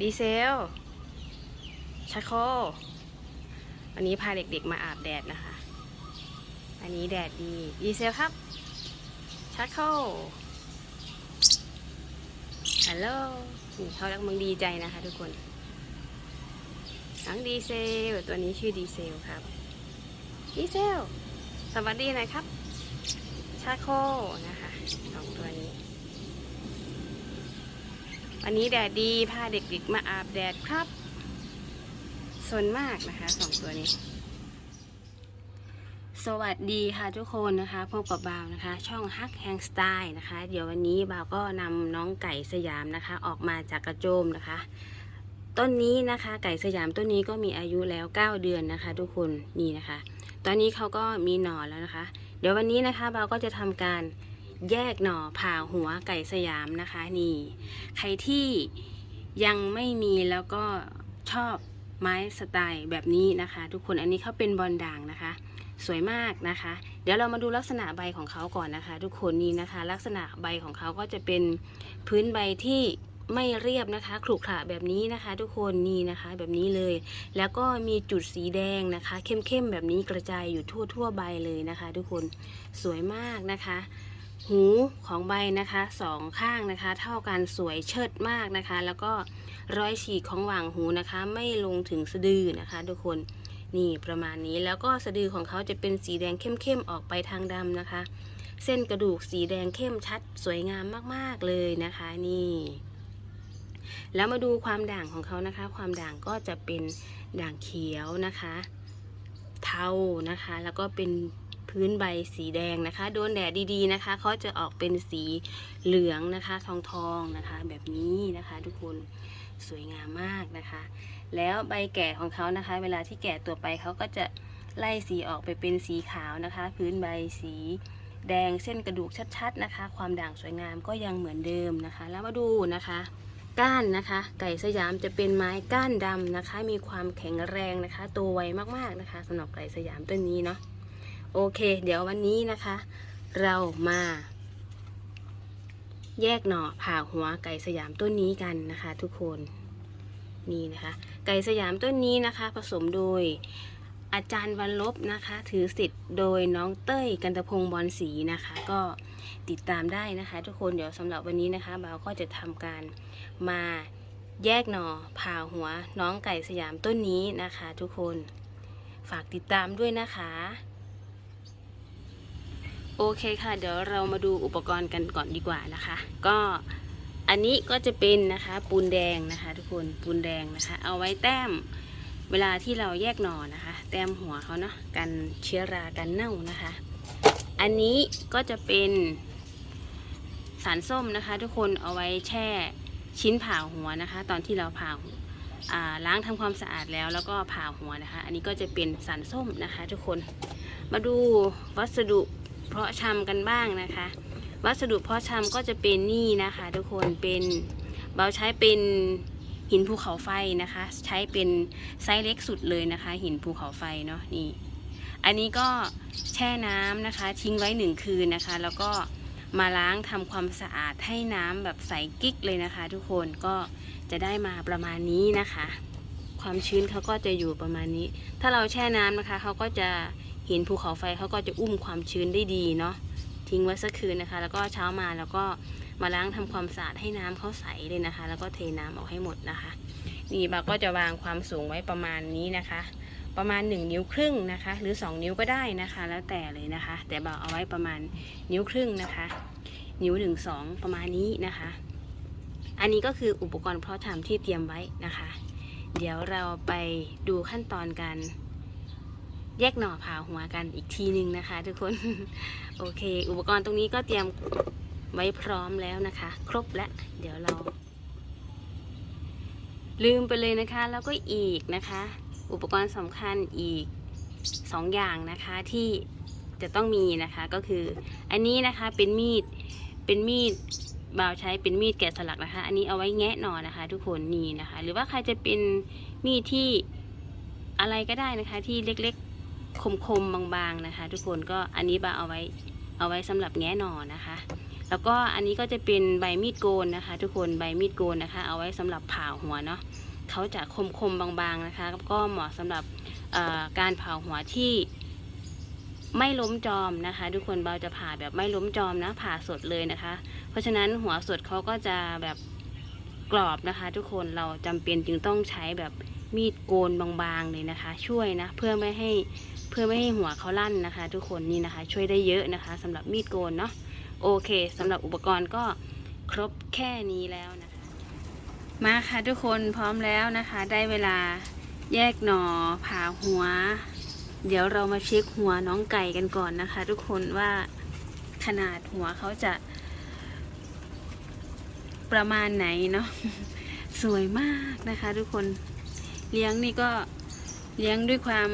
ดีเซลชาโควันนี้พาเด็กๆมาอาบแดดนะคะ อันนี้แดดดี ดีเซลครับชาโคฮัลโหลนี่เขากำลังดีใจนะคะ ทุกคนน้องดีเซลตัวนี้ชื่อดีเซลครับ ดีเซล สวัสดีน่อยครับ ชาโคนะคะสองตัวนี้ วันนี้แดดดีพาเด็กๆมาอาบแดดครับสนมากนะคะสองตัวนี้ สวัสดีค่ะทุกคนนะคะพบกับบาวนะคะ ช่องฮักแฮงสไตล์นะคะ เดี๋ยววันนี้บาวก็นำน้องไก่สยามนะคะ ออกมาจากกระโจมนะคะต้นนี้นะคะไก่สยามต้นนี้ก็มีอายุแล้ว 9 เดือนนะคะ ทุกคนนี่นะคะ ตอนนี้เขาก็มีหน่อแล้วนะคะ เดี๋ยววันนี้นะคะบาวก็จะทำการ แยกหน่อผ่าหัวไก่สยามนะคะนี่ ใครที่ยังไม่มีแล้วก็ชอบไม้สไตล์แบบนี้นะคะ ทุกคนอันนี้เขาเป็นบอลด่างนะคะ สวยมากนะคะ เดี๋ยวเรามาดูลักษณะใบของเขาก่อนนะคะ ทุกคนนี่นะคะ ลักษณะใบของเขาก็จะเป็นพื้นใบที่ไม่เรียบนะคะขรุขระแบบนี้นะคะ ทุกคนนี่นะคะแบบนี้เลย แล้วก็มีจุดสีแดงนะคะ เข้มๆแบบนี้กระจายอยู่ทั่วทั่วๆใบเลยนะคะ ทุกคนสวยมากนะคะ หูของใบนะคะสองข้างนะคะ เท่ากันสวยเชิดมากนะคะ แล้วก็รอยฉีกของหว่างหูนะคะ ไม่ลงถึงสะดือนะคะ ทุกคนนี่ประมาณนี้แล้วก็สะดือของเขาจะเป็นสีแดงเข้มๆออกไปทางดำนะคะ เส้นกระดูกสีแดงเข้มชัด สวยงามมากๆเลยนะคะนี่ แล้วมาดูความด่างของเขานะคะ ความด่างก็จะเป็นด่างเขียวนะคะ เทานะคะ แล้วก็เป็น พื้นใบสีแดงนะคะ โดนแดดดีๆนะคะเขาจะออกเป็นสีเหลืองนะคะ ทองทองๆนะคะ แบบนี้นะคะ ทุกคนสวยงามมากนะคะ แล้วใบแก่ของเขานะคะ เวลาที่แก่ตัวไปเขาก็จะไล่สีออกไปเป็นสีขาวนะคะ พื้นใบสีแดงเส้นกระดูกชัดๆนะคะ ความด่างสวยงามก็ยังเหมือนเดิมนะคะ แล้วมาดูนะคะ ก้านนะคะ ไก่สยามจะเป็นไม้ก้านดำนะคะ มีความแข็งแรงนะคะโตไวมากๆนะคะสำหรับไก่สยามต้นนี้เนาะ โอเค เดี๋ยววันนี้นะคะ เรามา แยกหน่อผ่าหัวไก่สยามต้นนี้กันนะคะ ทุกคนนี่นะคะ ไก่สยามต้นนี้นะคะ ผสมโดยอาจารย์วันลบนะคะ ถือสิทธิ์โดยน้องเต้ยกันตะพงบอลศรีนะคะ ก็ติดตามได้นะคะ ทุกคนเดี๋ยวสำหรับวันนี้นะคะบ่าวก็จะทำการมาแยกหน่อผ่าหัวน้องไก่สยามต้นนี้นะคะ ทุกคนฝากติดตามด้วยนะคะ โอเคค่ะ เดี๋ยวเรามาดูอุปกรณ์กันก่อนดีกว่านะคะ ก็อันนี้ก็จะเป็นนะคะปูนแดงนะคะ ทุกคนปูนแดงนะคะ เอาไว้แต้มเวลาที่เราแยกหน่อนะคะ แต้มหัวเขาเนาะกันเชื้อรากันเน่านะคะ อันนี้ก็จะเป็นสารส้มนะคะ ทุกคนเอาไว้แช่ชิ้นผ่าหัวนะคะ ตอนที่เราผ่าล้างทำความสะอาดแล้วแล้วก็ผ่าหัวนะคะ อันนี้ก็จะเป็นสารส้มนะคะ ทุกคนมาดูวัสดุ เพาะชำกันบ้างนะคะ วัสดุเพาะชำก็จะเป็นนี่นะคะ ทุกคนเป็นเบาใช้เป็นหินภูเขาไฟนะคะ ใช้เป็นไซส์เล็กสุดเลยนะคะ หินภูเขาไฟเนาะนี่ อันนี้ก็แช่น้ำนะคะ ทิ้งไว้หนึ่งคืนนะคะ แล้วก็มาล้างทำความสะอาดให้น้ำแบบใสกิ๊กเลยนะคะ ทุกคนก็จะได้มาประมาณนี้นะคะ ความชื้นเขาก็จะอยู่ประมาณนี้ ถ้าเราแช่น้ำนะคะเขาก็จะ เห็นภูเขาไฟเขาก็จะอุ้มความชื้นได้ดีเนาะทิ้งไว้สักคืนนะคะ แล้วก็เช้ามาแล้วก็มาล้างทำความสะอาดให้น้ำเขาใสเลยนะคะ แล้วก็เทน้ำออกให้หมดนะคะ นี่บาก็จะวางความสูงไว้ประมาณนี้นะคะ ประมาณ 1 นิ้วครึ่งนะคะ หรือ 2 นิ้วก็ได้นะคะ แล้วแต่เลยนะคะ แต่บาเอาไว้ประมาณนิ้วครึ่งนะคะ นิ้วหนึ่งสองประมาณนี้นะคะ อันนี้ก็คืออุปกรณ์เพาะชำที่เตรียมไว้นะคะ เดี๋ยวเราไปดูขั้นตอนการ แยกหน่อผ่าหัวกันอีกทีหนึ่งนะคะ ทุกคน โอเค อุปกรณ์ตรงนี้ก็เตรียมไว้พร้อมแล้วนะคะ ครบแล้วเดี๋ยวเรา ลืมไปเลยนะคะ แล้วก็อีกนะคะ อุปกรณ์สำคัญอีกสองอย่างนะคะที่จะต้องมีนะคะก็คือ อันนี้นะคะเป็นมีดเป็นมีดบ่าวใช้เป็นมีดแกะสลักนะคะ อันนี้เอาไว้แงะหน่อนะคะ ทุกคนนี่นะคะ หรือว่าใครจะเป็นมีดที่อะไรก็ได้นะคะ ที่เล็ก คมๆบางๆนะคะ ทุกคนก็อันนี้บาเอาไว้เอาไว้สำหรับแงะหน่อนะคะ แล้วก็อันนี้ก็จะเป็นใบมีดโกนนะคะ ทุกคนใบมีดโกนนะคะ เอาไว้สำหรับผ่าหัวเนาะเขาจะคมๆบางๆนะคะ ก็เหมาะสำหรับการผ่าหัวที่ไม่ล้มจอมนะคะ ทุกคนเบาจะผ่าแบบไม่ล้มจอมนะผ่าสดเลยนะคะ เพราะฉะนั้นหัวสดเขาก็จะแบบกรอบนะคะ ทุกคนเราจำเป็นจึงต้องใช้แบบมีดโกนบางๆเลยนะคะ ช่วยนะเพื่อไม่ให้ เพื่อไม่ให้หัวเขาลั่นนะคะ ทุกคนนี่นะคะ ช่วยได้เยอะนะคะสำหรับมีดโกนเนาะโอเคสำหรับอุปกรณ์ก็ครบแค่นี้แล้วนะคะ มาค่ะทุกคนพร้อมแล้วนะคะ ได้เวลาแยกหน่อผ่าหัว เดี๋ยวเรามาเช็คหัวน้องไก่กันก่อนนะคะ ทุกคนว่าขนาดหัวเขาจะ ประมาณไหนเนาะสวยมากนะคะ ทุกคนเลี้ยงนี่ก็ เลี้ยงด้วยความ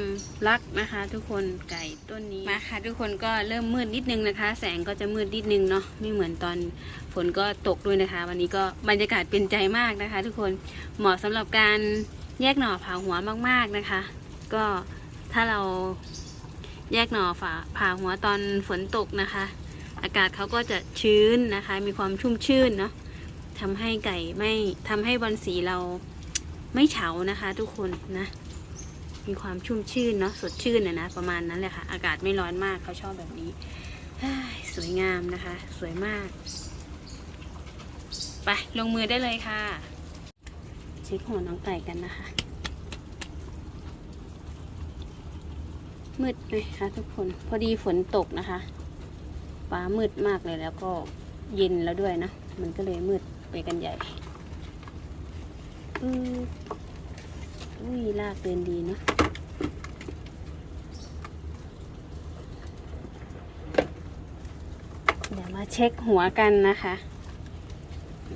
รักนะคะ ทุกคนไก่ต้นนี้มาค่ะ ทุกคนก็เริ่มมืดนิดนึงนะคะ แสงก็จะมืดนิดนึงเนาะไม่เหมือนตอนฝนก็ตกด้วยนะคะ วันนี้ก็บรรยากาศเป็นใจมากนะคะ ทุกคนเหมาะสำหรับการแยกหน่อผ่าหัวมาก ๆนะคะ ก็ถ้าเราแยกหน่อผ่าผ่าหัวตอนฝนตกนะคะ อากาศเขาก็จะชื้นนะคะ มีความชุ่มชื่นเนาะทำให้ไก่ไม่ทำให้บอลสีเราไม่เฉานะคะ ทุกคนนะ มีความชุ่มชื่นเนาะสดชื่นนะนะประมาณนั้นแหละค่ะ อากาศไม่ร้อนมากเขาชอบแบบนี้สวยงามนะคะ สวยมาก ไปลงมือได้เลยค่ะ เช็คหัวน้องไก่กันนะคะ มืดเลยค่ะทุกคน พอดีฝนตกนะคะฟ้ามืดมากเลยแล้วก็เย็นแล้วด้วยนะ มันก็เลยมืดไปกันใหญ่อืออุ้ยลากเดินดีเนอะ เดี๋ยวมาเช็คหัวกันนะคะ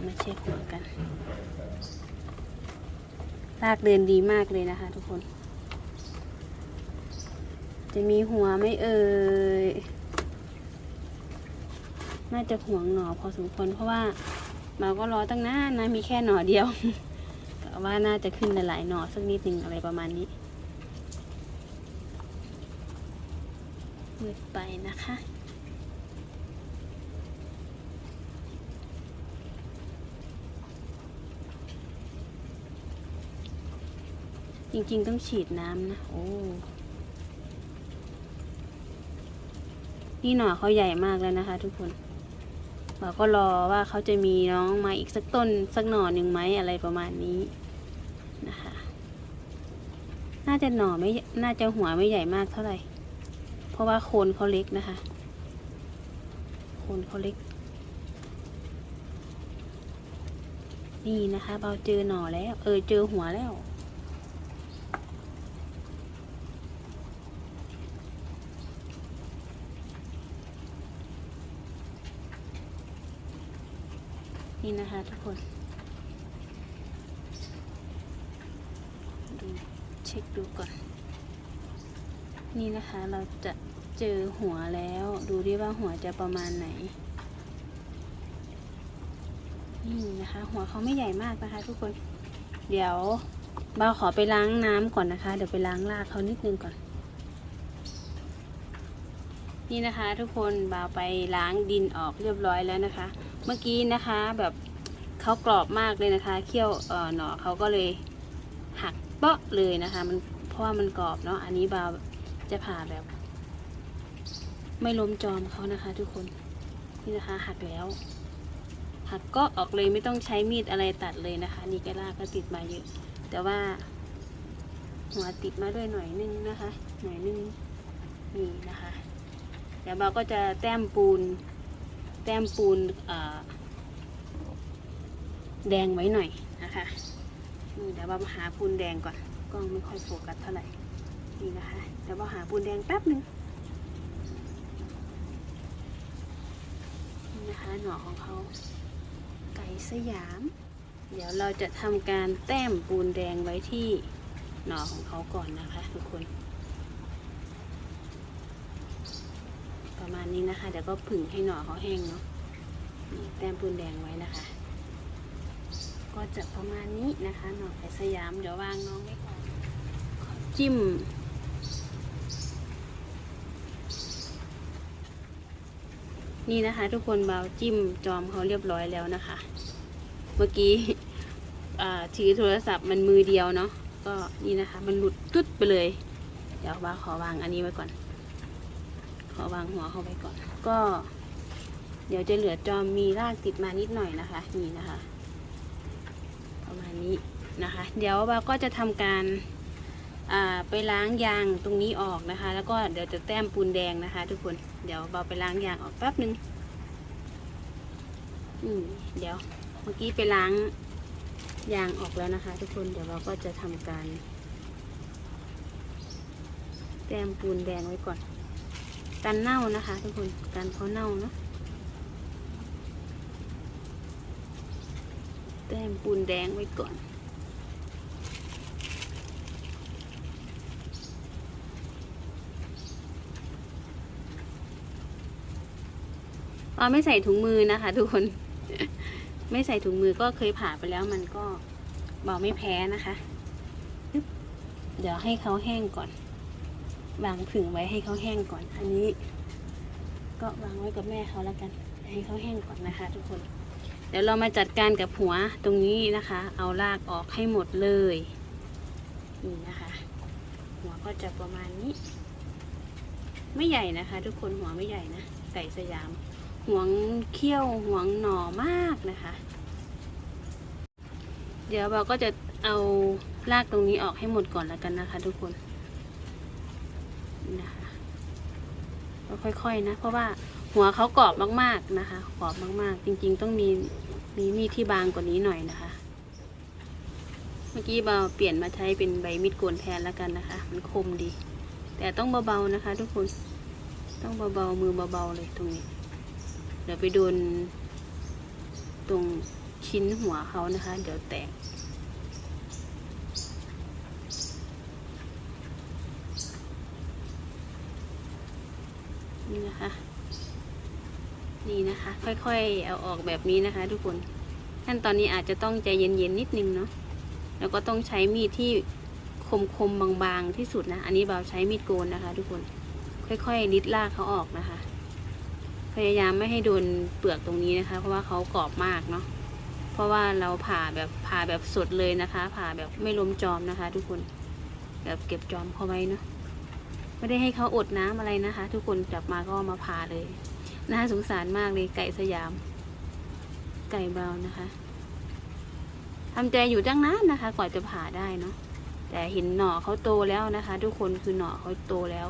มาเช็คหัวกันลากเดินดีมากเลยนะคะ ทุกคน จะมีหัวไม่เอ่ย น่าจะห่วงหน่อพอสมควรเพราะว่าเราก็รอตั้งนานนะ มีแค่หน่อเดียวแต่ว่าน่าจะขึ้นหลายๆหน่อสักนิดหนึ่งอะไรประมาณนี้มืดไปนะคะ จริง ๆ ต้องฉีดน้ำนะ โอ้ นี่หน่อเขาใหญ่มากแล้วนะคะ ทุกคนเราก็รอว่าเขาจะมีน้องมาอีกสักต้นสักหน่อหนึ่งไหมอะไรประมาณนี้นะคะ น่าจะหน่อไม่ น่าจะหัวไม่ใหญ่มากเท่าไหร่ เพราะว่าโคนเขาเล็กนะคะ โคนเขาเล็ก นี่นะคะเราเจอหน่อแล้ว เออเจอหัวแล้ว นี่นะคะทุกคน ดูเช็คดูก่อน นี่นะคะเราจะเจอหัวแล้ว ดูดิว่าหัวจะประมาณไหน นี่นะคะ หัวเขาไม่ใหญ่มากนะคะ ทุกคน เดี๋ยวเบาขอไปล้างน้ำก่อนนะคะ เดี๋ยวไปล้างรากเขานิดนึงก่อน นี่นะคะ ทุกคนบาวไปล้างดินออกเรียบร้อยแล้วนะคะ เมื่อกี้นะคะแบบเขากรอบมากเลยนะคะ เคี่ยวเอ่อหน่อเขาก็เลยหักเปาะเลยนะคะ มันเพราะว่ามันกรอบเนาะอันนี้บาวจะผ่าแบบ ไม่ล้มจอมเขานะคะ ทุกคนนี่นะคะหักแล้วหักก็ออกเลยไม่ต้องใช้มีดอะไรตัดเลยนะคะ นี่กระลากก็ติดมาเยอะ แต่ว่า หัวติดมาด้วยหน่อยนึงนะคะ หน่อยนึงนี่นะคะ เดี๋ยวเราก็จะแต้มปูน แต้มปูนแดงไว้หน่อยนะคะนี่เดี๋ยวเราหาปูนแดงก่อน กล้องไม่ค่อยโฟกัสเท่าไหร่ นี่นะคะ เดี๋ยวเราหาปูนแดงแป๊บหนึ่งนี่นะคะหน่อของเขาไก่สยาม เดี๋ยวเราจะทำการแต้มปูนแดงไว้ที่หน่อของเขาก่อนนะคะ ทุกคน ประมาณ นี้นะคะเดี๋ยวก็ผึ่งให้หน่อเขาแห้งเนาะนี่แต้มปูนแดงไว้นะคะ ก็จะประมาณนี้นะคะ หน่อไก่สยามเดี๋ยววางน้องไว้ก่อนจิ้ม นี่นะคะ ทุกคนเบาจิ้มจอมเขาเรียบร้อยแล้วนะคะ เมื่อกี้อ่าถือโทรศัพท์มันมือเดียวเนาะก็นี่นะคะ มันหลุดตุ๊ดไปเลย เดี๋ยวว่าขอวางอันนี้ไว้ก่อน ขอวางหัวเข้าไปก่อน ก็ เดี๋ยวจะเหลือจอมมีรากติดมานิดหน่อยนะคะ นี่นะคะ ประมาณนี้นะคะ เดี๋ยวเราก็จะทำการไปล้างยางตรงนี้ออกนะคะ แล้วก็เดี๋ยวจะแต้มปูนแดงนะคะ ทุกคนเดี๋ยวเราไปล้างยางออกแป๊บนึงอืมเดี๋ยวเมื่อกี้ไปล้างยางออกแล้วนะคะ ทุกคนเดี๋ยวเราก็จะทำการ แต้มปูนแดงไว้ก่อน กันเน่านะคะทุกคนกันเขาเน่าเนาะแต้มปูนแดงไว้ก่อนอ๋อไม่ใส่ถุงมือนะคะทุกคน ไม่ใส่ถุงมือก็เคยผ่าไปแล้วมันก็เบาไม่แพ้นะคะ เดี๋ยวให้เขาแห้งก่อน วางผึ่งไว้ให้เขาแห้งก่อน อันนี้ ก็วางไว้กับแม่เขาแล้วกัน ให้เขาแห้งก่อนนะคะ ทุกคน เดี๋ยวเรามาจัดการกับหัวตรงนี้นะคะ เอารากออกให้หมดเลย นี่นะคะ หัวก็จะประมาณนี้ ไม่ใหญ่นะคะ ทุกคนหัวไม่ใหญ่นะ ไก่สยาม หัวงเขี้ยวหัวงหน่อมากนะคะ เดี๋ยวเราก็จะเอารากตรงนี้ออกให้หมดก่อนแล้วกันนะคะ ทุกคน นะคะก็ค่อยๆนะ เพราะว่าหัวเขากรอบมากๆนะคะกรอบมากๆ จริง ๆ ต้องมีมีมีดที่บางกว่านี้หน่อยนะคะ เมื่อกี้เบาเปลี่ยนมาใช้เป็นใบมีดโกนแทนแล้วกันนะคะ มันคมดี แต่ต้องเบาๆนะคะ ทุกคนต้องเบาๆมือเบาๆเลยตรงนี้ เดี๋ยวไปโดนตรงชิ้นหัวเขานะคะ เดี๋ยวแตก นี่นะคะ นี่นะคะ ค่อยๆ เอาออกแบบนี้นะคะ ทุกคนขั้นตอนนี้อาจจะต้องใจเย็นๆนิดนึงเนาะแล้วก็ต้องใช้มีดที่คมๆบางๆที่สุดนะ อันนี้เบาใช้มีดโกนนะคะ ทุกคนค่อยๆลิดลากเขาออกนะคะ พยายามไม่ให้โดนเปลือกตรงนี้นะคะ เพราะว่าเขากรอบมากเนาะเพราะว่าเราผ่าแบบผ่าแบบสดเลยนะคะ ผ่าแบบไม่ล้มจอมนะคะ ทุกคนแบบเก็บจอมเข้าไว้เนาะ ไม่ได้ให้เขาอดน้ำอะไรนะคะ ทุกคนจับมาก็มาผ่าเลยน่าสงสารมากเลยไก่สยาม ไก่เบานะคะทำใจอยู่ตั้งนานนะคะกว่าจะผ่าได้เนาะแต่เห็นหน่อเขาโตแล้วนะคะ ทุกคนคือหน่อเขาโตแล้ว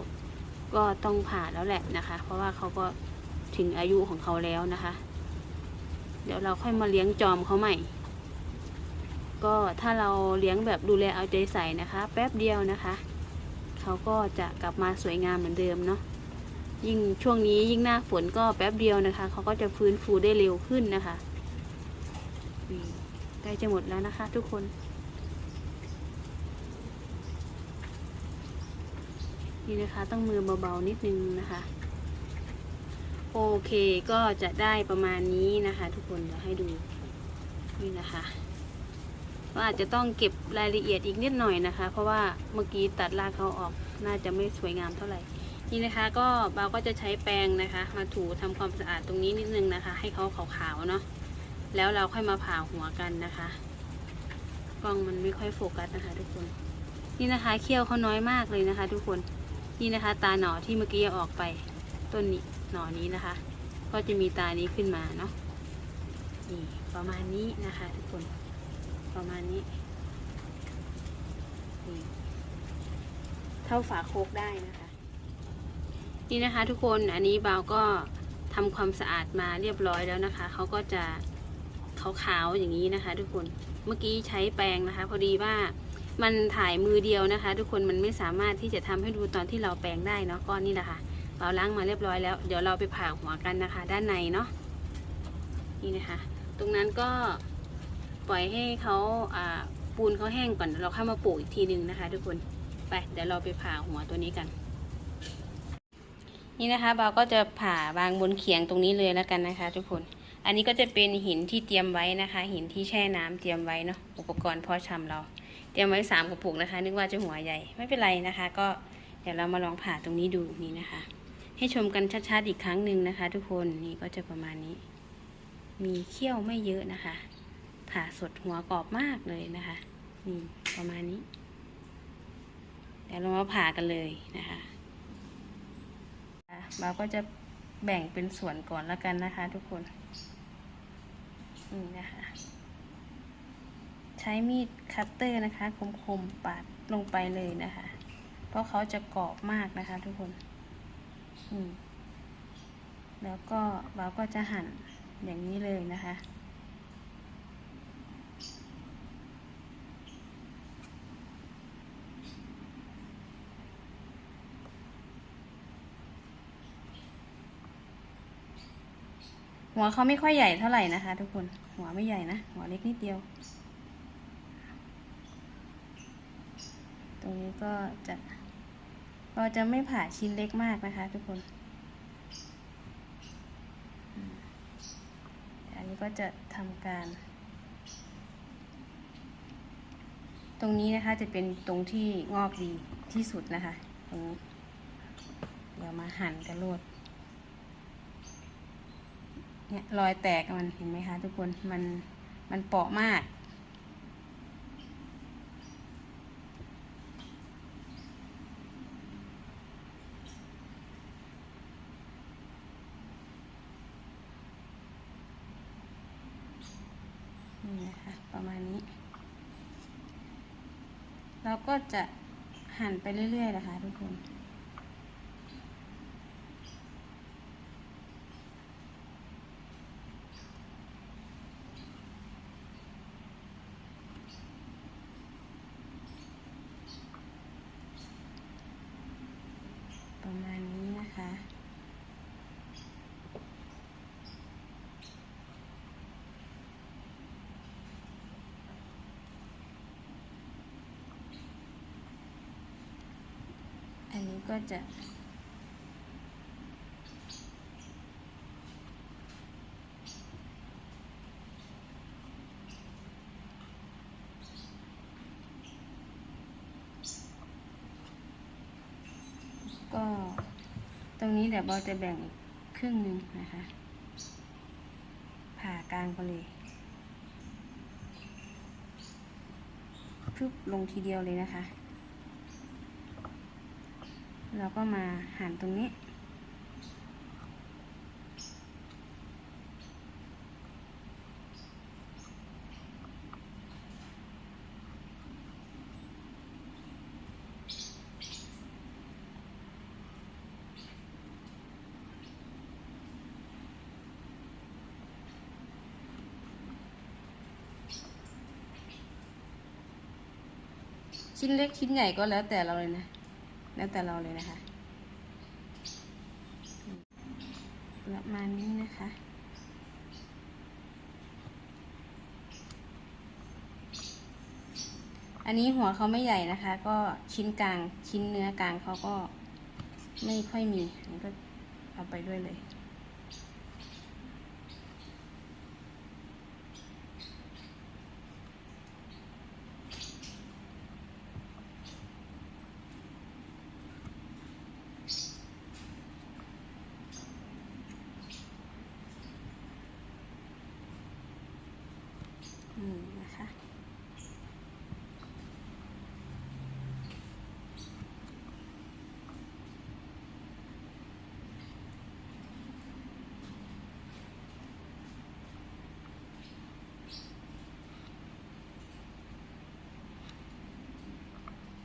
ก็ต้องผ่าแล้วแหละนะคะ เพราะว่าเขาก็ถึงอายุของเขาแล้วนะคะ เดี๋ยวเราค่อยมาเลี้ยงจอมเขาใหม่ ก็ถ้าเราเลี้ยงแบบดูแลเอาใจใส่นะคะ แป๊บเดียวนะคะ เขาก็จะกลับมาสวยงามเหมือนเดิมเนาะยิ่งช่วงนี้ยิ่งหน้าฝนก็แป๊บเดียวนะคะ เขาก็จะฟื้นฟูได้เร็วขึ้นนะคะใกล้จะหมดแล้วนะคะ ทุกคน นี่นะคะต้องมือเบาๆนิดนึงนะคะ โอเคก็จะได้ประมาณนี้นะคะ ทุกคนเดี๋ยวให้ดูนี่นะคะ ก็อาจจะต้องเก็บรายละเอียดอีกนิดหน่อยนะคะ เพราะว่าเมื่อกี้ตัดรากเขาออกน่าจะไม่สวยงามเท่าไหร่ นี่นะคะก็เบาก็จะใช้แปรงนะคะ มาถูทำความสะอาดตรงนี้นิดนึงนะคะ ให้เขาขาวๆเนาะแล้วเราค่อยมาผ่าหัวกันนะคะกล้องมันไม่ค่อยโฟกัสนะคะทุกคน นี่นะคะเขี้ยวเขาน้อยมากเลยนะคะ ทุกคนนี่นะคะ ตาหน่อที่เมื่อกี้ออกไปต้นนี้หน่อนี้นะคะ ก็จะมีตานี้ขึ้นมาเนาะนี่ประมาณนี้นะคะ ทุกคน ประมาณนี้นี่เท่าฝาโคกได้นะคะ นี่นะคะทุกคนอันนี้บาวก็ทำความสะอาดมาเรียบร้อยแล้วนะคะเขาก็จะขาวๆอย่างนี้นะคะ ทุกคนเมื่อกี้ใช้แปรงนะคะ พอดีว่ามันถ่ายมือเดียวนะคะ ทุกคนมันไม่สามารถที่จะทำให้ดูตอนที่เราแปลงได้เนาะก้อนนี้แหละค่ะ เราล้างมาเรียบร้อยแล้ว เดี๋ยวเราไปผ่าหัวกันนะคะ ด้านในเนาะนี่นะคะ ตรงนั้นก็ ปล่อยให้เขาปูนเขาแห้งก่อนเราเข้ามาปลูกอีกทีหนึ่งนะคะ ทุกคนไปเดี๋ยวเราไปผ่าหัวตัวนี้กัน นี่นะคะเราก็จะผ่าวางบนเขียงตรงนี้เลยแล้วกันนะคะ ทุกคน อันนี้ก็จะเป็นหินที่เตรียมไว้นะคะ หินที่แช่น้ำเตรียมไว้เนาะอุปกรณ์พาะชำเรา เตรียมไว้สามกระปุกนะคะ นึกว่าจะหัวใหญ่ไม่เป็นไรนะคะ ก็เดี๋ยวเรามาลองผ่าตรงนี้ดูนี่นะคะ ให้ชมกันชัดๆอีกครั้งหนึ่งนะคะ ทุกคนนี่ก็จะประมาณนี้ มีเขี้ยวไม่เยอะนะคะ ผ่าสดหัวกรอบมากเลยนะคะ นี่ประมาณนี้ เดี๋ยวเรามาผ่ากันเลยนะคะเราก็จะแบ่งเป็นส่วนก่อนแล้วกันนะคะ ทุกคน นี่นะคะ ใช้มีดคัตเตอร์นะคะ คมๆปาดลงไปเลยนะคะ เพราะเขาจะกรอบมากนะคะ ทุกคน นี่ แล้วก็เราก็จะหั่นอย่างนี้เลยนะคะ หัวเขาไม่ค่อยใหญ่เท่าไหร่นะคะ ทุกคน หัวไม่ใหญ่นะ หัวเล็กนิดเดียว ตรงนี้ก็จะเราจะไม่ผ่าชิ้นเล็กมากนะคะ ทุกคน อันนี้ก็จะทำการ ตรงนี้นะคะจะเป็นตรงที่งอกดีที่สุดนะคะตรงนี้เดี๋ยวมาหั่นกันโลด เนี่ยรอยแตกมันเห็นไหมคะทุกคนมันมันเปราะมาก นี่นะคะประมาณนี้ เราก็จะหั่นไปเรื่อยๆนะคะทุกคน ประมาณนี้นะคะ อันนี้ ก็จะก็ตรงนี้เดี๋ยวบอจะแบ่งอีกครึ่งหนึ่งนะคะ ผ่ากลางไปเลยพึบลงทีเดียวเลยนะคะ แล้วก็มาหั่นตรงนี้ ชิ้นเล็กชิ้นใหญ่ก็แล้วแต่เราเลยนะ แล้วแต่เราเลยนะคะ ประมาณนี้นะคะอันนี้หัวเขาไม่ใหญ่นะคะ ก็ชิ้นกลางชิ้นเนื้อกลางเขาก็ไม่ค่อยมีอันนี้ก็เอาไปด้วยเลย อืมนะคะ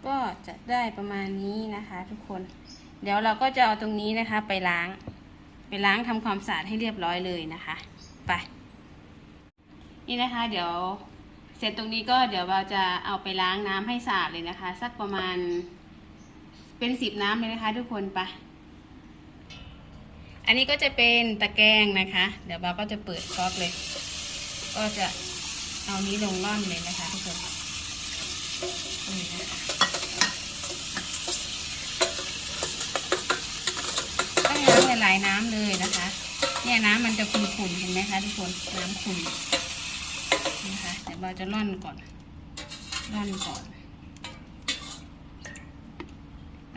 ก็ จะได้ประมาณนี้นะคะ ทุกคน เดี๋ยวเราก็จะเอาตรงนี้นะคะ ไปล้าง ไปล้างทำความสะอาดให้เรียบร้อยเลยนะคะ ไป นี่นะคะ เดี๋ยวเสร็จตรงนี้ก็เดี๋ยวเราจะเอาไปล้างน้ำให้สะอาดเลยนะคะ สักประมาณเป็นสิบน้ำเลยนะคะ ทุกคนไปอันนี้ก็จะเป็นตะแกรงนะคะ เดี๋ยวเราก็จะเปิดก๊อกเลย ก็จะเอานี้ลงร่อนเลยนะคะทุกคนนะคะต้อง ลายน้ำเลยนะคะ เนี่ยน้ำมันจะขุ่นๆเห็นไหมคะทุกคนน้ำขุ่นนะคะเดี๋ยวเราจะร่อนก่อนร่อนก่อน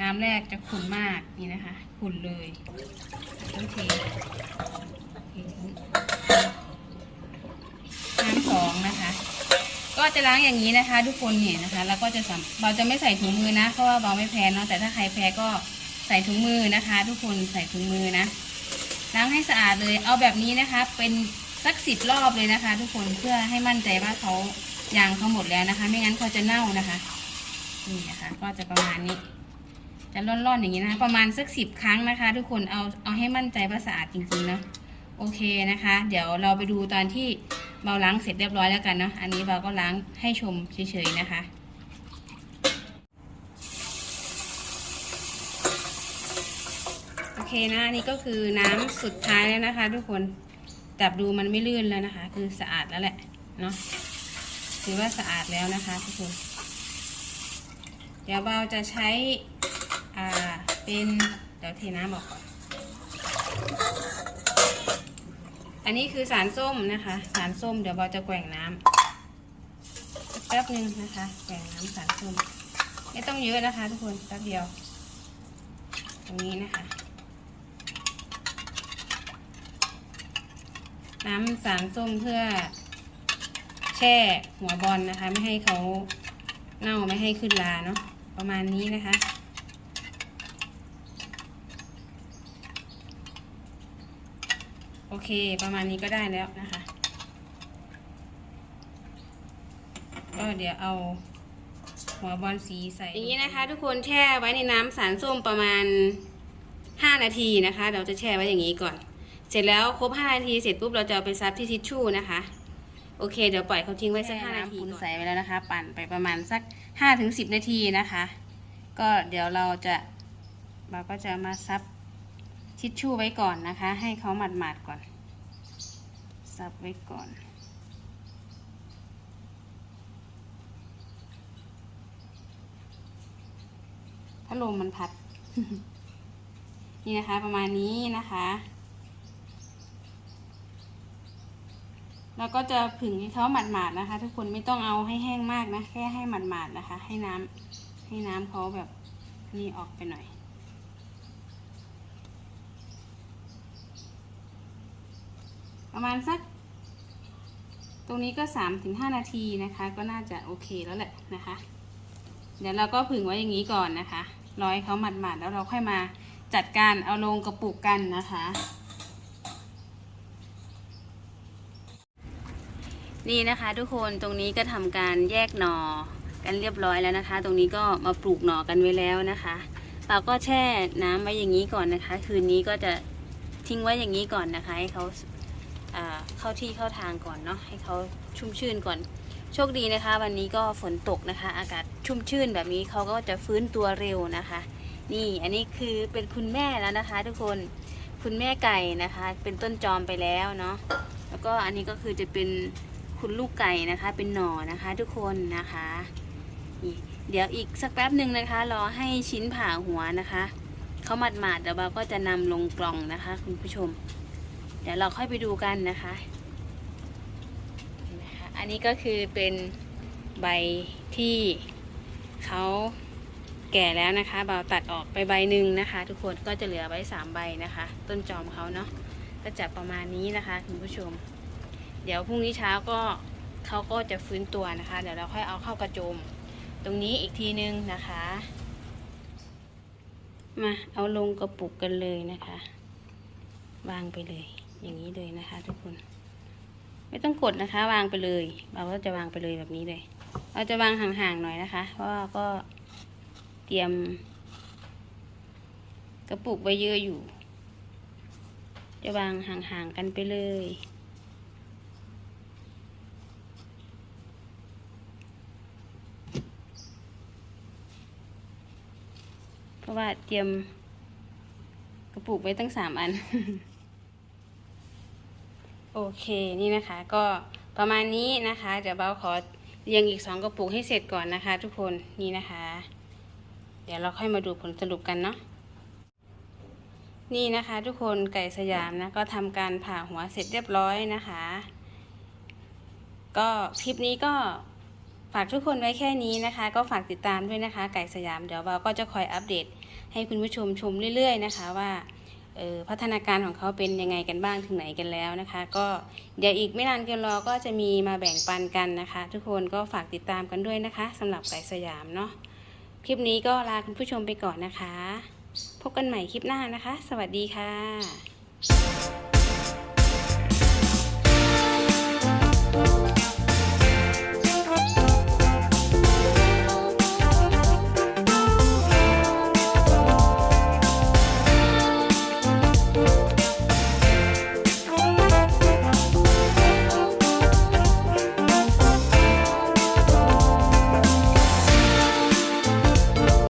น้ำแรกจะขุ่นมากนี่นะคะ ขุ่นเลยต้องเทน้ำสองนะคะ ก็จะล้างอย่างนี้นะคะ ทุกคนเนี่ยนะคะ แล้วก็จะสำเราจะไม่ใส่ถุงมือนะเพราะว่าเราไม่แพ้เนาะแต่ถ้าใครแพ้ก็ ใส่ถุงมือนะคะ ทุกคนใส่ถุงมือนะล้างให้สะอาดเลยเอาแบบนี้นะคะ เป็นสักสิบรอบเลยนะคะ ทุกคนเพื่อให้มั่นใจว่าเขายางเขาหมดแล้วนะคะ ไม่งั้นเขาจะเน่านะคะนี่นะคะก็จะประมาณนี้ จะร่อนๆอย่างนี้นะคะประมาณสักสิบครั้งนะคะ ทุกคนเอาเอาให้มั่นใจว่าสะอาดจริงๆเนาะโอเคนะคะ เดี๋ยวเราไปดูตอนที่เบาล้างเสร็จเรียบร้อยแล้วกันเนาะอันนี้เบาก็ล้างให้ชมเฉยๆนะคะ โอ เคนะนนี้ก็คือน้ำสุดท้ายแล้วนะคะ ทุกคนจับดูมันไม่ลื่นแล้วนะคะ คือสะอาดแล้วแหละเนาะถือว่าสะอาดแล้วนะคะทุกคนเดี๋ยวเบาจะใช้อ่าเป็นเดี๋ยวเทน้ำออกก่อนอันนี้คือสารส้มนะคะ สารส้มเดี๋ยวเบาจะแกว่งน้ำแป๊บหนึ่งนะคะแกว่งน้ำสารส้ม ไม่ต้องเยอะนะคะ ทุกคนแป๊บเดียวตรงนี้นะคะ น้ำสารส้มเพื่อแช่หัวบอลนะคะ ไม่ให้เขาเน่าไม่ให้ขึ้นลาเนาะประมาณนี้นะคะ โอเคประมาณนี้ก็ได้แล้วนะคะ ก็เดี๋ยวเอาหัวบอลสีใส่อย่างนี้นะคะ ทุกคนแช่ไว้ในน้ำสารส้มประมาณ 5 นาทีนะคะ เราจะแช่ไว้อย่างนี้ก่อน เสร็จแล้วครบ5นาทีเสร็จปุ๊บเราจะเอาไปซับที่ทิชชู่นะคะ โอเค เดี๋ยวปล่อยเขาทิ้งไว้สัก5นาทีคุณใส่ไว้แล้วนะคะ ปั่นไปประมาณสัก5ถึง10นาทีนะคะ ก็เดี๋ยวเราจะเราก็จะมาซับทิชชู่ไว้ก่อนนะคะ ให้เขาหมาดๆก่อน ซับไว้ก่อนถ้าลมมันพัด นี่นะคะประมาณนี้นะคะ แล้วก็จะผึ่งให้เขาหมาดๆนะคะ ทุกคนไม่ต้องเอาให้แห้งมากนะ แค่ให้หมาดๆนะคะ ให้น้ำให้น้ำเขาแบบนี่ออกไปหน่อย ประมาณสัก ตรงนี้ก็สามถึงห้านาทีนะคะ ก็น่าจะโอเคแล้วแหละนะคะ เดี๋ยวเราก็ผึ่งไว้อย่างนี้ก่อนนะคะรอให้เขาหมาดๆแล้วเราค่อยมาจัดการเอาลงกระปุกกันนะคะ นี่นะคะทุกคนตรงนี้ก็ทำการแยกหนอกันเรียบร้อยแล้วนะคะ ตรงนี้ก็มาปลูกหนอกันไว้แล้วนะคะเราก็แช่น้ำไว้อย่างนี้ก่อนนะคะ คืนนี้ก็จะทิ้งไว้อย่างนี้ก่อนนะคะ ให้เขาเข้าที่เข้าทางก่อนเนาะให้เขาชุ่มชื่นก่อน โชคดีนะคะ วันนี้ก็ฝนตกนะคะ อากาศชุ่มชื่นแบบนี้เขาก็จะฟื้นตัวเร็วนะคะ นี่อันนี้คือเป็นคุณแม่แล้วนะคะ ทุกคนคุณแม่ไก่นะคะ เป็นต้นจอมไปแล้วเนาะแล้วก็อันนี้ก็คือจะเป็น คุณลูกไก่นะคะ เป็นหน่อนะคะทุกคนนะคะนี่เดี๋ยวอีกสักแป๊บหนึ่งนะคะ รอให้ชิ้นผ่าหัวนะคะเขาหมาดๆเดี๋ยวเราก็จะนำลงกล่องนะคะ คุณผู้ชม เดี๋ยวเราค่อยไปดูกันนะคะอันนี้ก็คือเป็นใบที่เขาแก่แล้วนะคะเบาตัดออกไปใบหนึ่งนะคะ ทุกคนก็จะเหลือไว้สามใบนะคะ ต้นจอมเขาเนาะก็จะประมาณนี้นะคะคุณผู้ชม เดี๋ยวพรุ่งนี้เช้าก็เขาก็จะฟื้นตัวนะคะ เดี๋ยวเราค่อยเอาเข้ากระโจม ตรงนี้อีกทีนึงนะคะ มาเอาลงกระปุกกันเลยนะคะ วางไปเลย อย่างนี้เลยนะคะ ทุกคน ไม่ต้องกดนะคะ วางไปเลย เราก็จะวางไปเลยแบบนี้เลย เราจะวางห่างๆหน่อยนะคะ เพราะว่าก็เตรียม กระปุกไว้เยอะอยู่ จะวางห่างๆกันไปเลย ราะว่าเตรียมกระปุกไว้ตั้งสามอัน โอเคนี่นะคะ ก็ประมาณนี้นะคะ เดี๋ยวเบาขอเรียงอีกสองกระปุกให้เสร็จก่อนนะคะ ทุกคนนี่นะคะ เดี๋ยวเราค่อยมาดูผลสรุปกันเนาะนี่นะคะ ทุกคนไก่สยามนะก็ทำการผ่าหัวเสร็จเรียบร้อยนะคะ ก็คลิปนี้ก็ ฝากทุกคนไว้แค่นี้นะคะ ก็ฝากติดตามด้วยนะคะ ไก่สยามเดี๋ยวเราก็จะคอยอัปเดต ให้คุณผู้ชมชมเรื่อย ๆ นะคะว่าออพัฒนาการของเขาเป็นยังไงกันบ้างถึงไหนกันแล้วนะคะ ก็เดี๋ยวอีกไม่นานเกินรอก็จะมีมาแบ่งปันกันนะคะ ทุกคนก็ฝากติดตามกันด้วยนะคะสำหรับไก่สยามเนาะคลิปนี้ก็ลาคุณผู้ชมไปก่อนนะคะ พบกันใหม่คลิปหน้านะคะ สวัสดีค่ะ